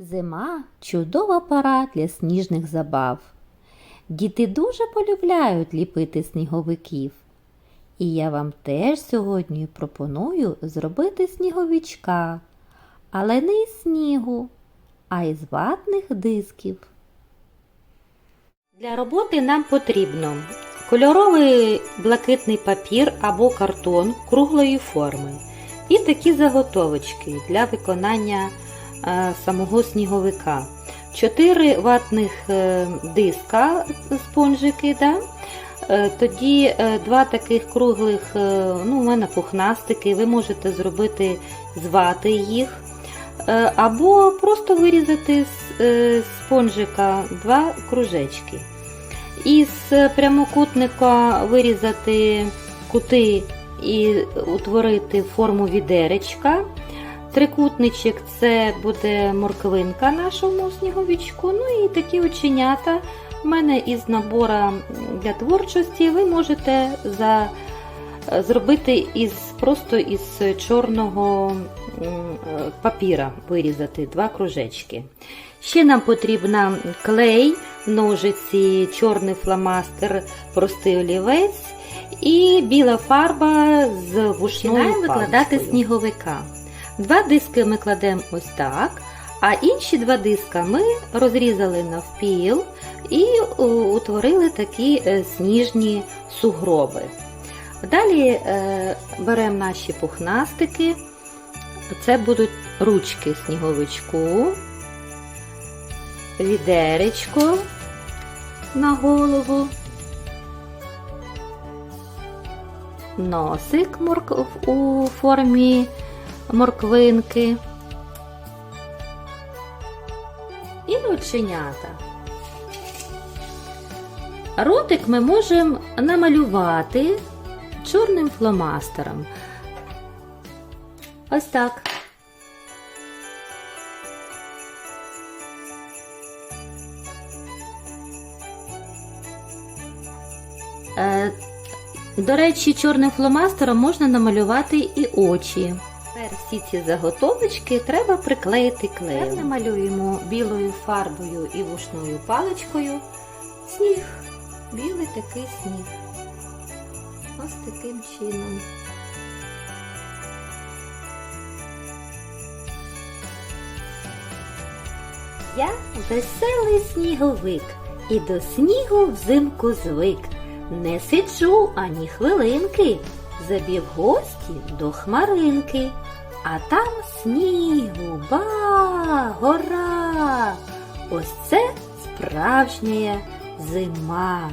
Зима чудова пора для сніжних забав. Діти дуже полюбляють ліпити сніговиків. І я вам теж сьогодні пропоную зробити сніговичка, але не із снігу, а із ватних дисків. Для роботи нам потрібно кольоровий блакитний папір або картон круглої форми і такі заготовочки для виконання самого сніговика. Чотири ватних е, диска спонжики, да? Е, тоді е, два таких круглих, е, ну, у мене пухнастики, ви можете зробити з вати їх. Е, Або просто вирізати з е, спонжика два кружечки. Із прямокутника вирізати кути і утворити форму відеречка. Трикутничок це буде морквинка нашому сніговичку. Ну і такі оченята. У мене із набора для творчості ви можете за, зробити із, просто із чорного е, папіра вирізати два кружечки. Ще нам потрібна клей, ножиці, чорний фломастер, простий олівець і біла фарба з вушною Починаємо викладати сніговика. Два диски ми кладемо ось так, а інші два диска ми розрізали навпіл і утворили такі е, сніжні сугроби. Далі е, беремо наші пухнастики. Це будуть ручки сніговичку, відеречко на голову, носик у формі морквинки і оченята. Ротик ми можемо намалювати чорним фломастером. Ось так. Е, До речі, чорним фломастером можна намалювати і очі. Тепер всі ці заготовочки треба приклеїти клеєм. Намалюємо білою фарбою і вушною паличкою сніг. Білий такий сніг. Ось таким чином. Я веселий сніговик і до снігу взимку звик. Не сиджу ані хвилинки, забіг гості до хмаринки, а там снігу, ба, гора. Ось це справжня зима.